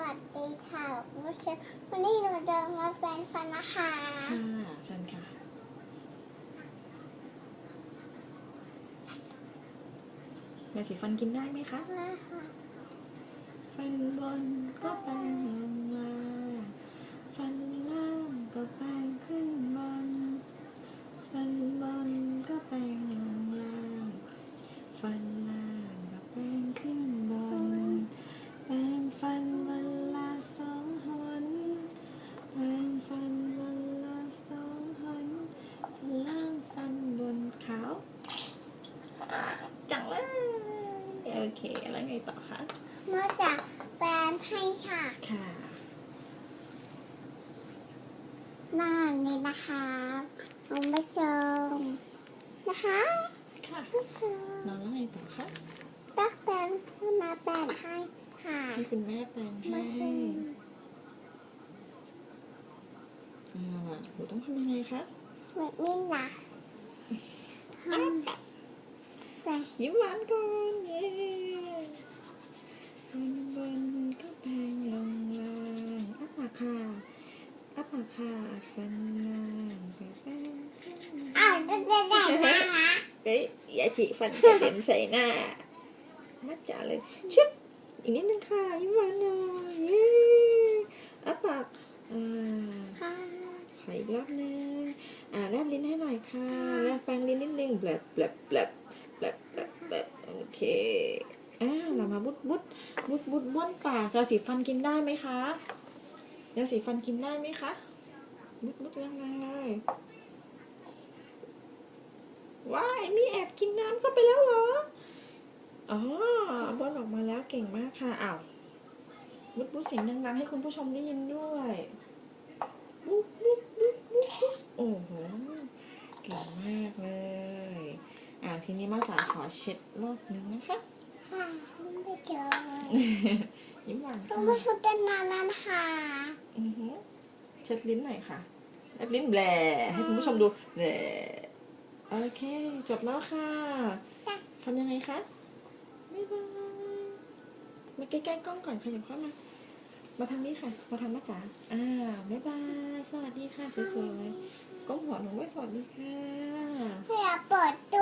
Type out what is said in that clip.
วัสดีค่ะคุณผู้ชมวันนี้หนูจะมาแปรงฟันนะคะค่ะเชิญค่ะ ยาสีฟันกินได้ไหมคะ ฟันบนก็แปรงลงมา ฟันล่างก็แปรงขึ้นบน ฟันบนก็แปรงลงล่างฟัน เค แล้วไงต่อคะเมื่อจากแปรงให้ค่ะค่ะหน้านี้นะคะคุณผู้ชมนะคะค่ะคุณผู้ชมนอนแล้วไงต่อคะตักแปรงขึ้นมาแปรงให้ค่ะให้คุณแม่แปลงให้มาชมอ่าหนูต้องทำยังไงคะแบบนี้นะแต่ ยิ้มหวานก่อนเย้ฟันบนก็แปรงลงล่างอ้าปากค่ะอ้าปากค่ะฟันล่างก็แปรงอ้าวจะได้ได้นะนะเฮ้ยอย่าฉีกฟันกระเด็นใส่หน้า มัดจ่าเลยชึบอีกนิดนึงค่ะยิ้มหวานหน่อยเย้อ้าปากอ่าขออีกรอบนึงอ่าแลบลิ้นให้หน่อยค่ะแลบแปรงลิ้นนิดนึงแบบแบบแบบแบลบแบลบโอเคอ่าเรามาบุดบุดบุ ดบุดบ้วนปากยาสีฟันกินได้ไหมคะยาสีฟันกินได้ไหมคะบุดบุดแรงๆเลยว้ายมีแอบกินน้ำเข้าไปแล้วเหรอ อ๋อบ้วนออกมาแล้วเก่งมากค่ะอ้าวบุดบุดเสียงดังๆให้คุณผู้ชมได้ยินด้วยบุ๊บบุ๊บบุ๊บบุ๊บบุ๊บโอ้โหเก่งมากเลย อ่าทีนี้มาสาขอเช็ดรอบนึงนะคะ ค่ะคุณผู้ชมยิ้มหวานคุค่ะณผู้ชมเป็นนานแล้วนะคะอือหือเช็ดลิ้นหน่อยค่ะแลบลิ้นแบลให้คุณผู้ชมดูแบลโอเค จบแล้วค่ะทำยังไงคะบ๊ายบายมาใกล้ๆกล้องก่อนค่ะอย่าเข้ามา มาทางนี้ค่ะ มาทางแม่จ๋าอ่าบ๊ายบาย สวัสดีค่ะสวยๆก้มหัวหนูไว้สวัสดีค่ะให้เราเปิดตู้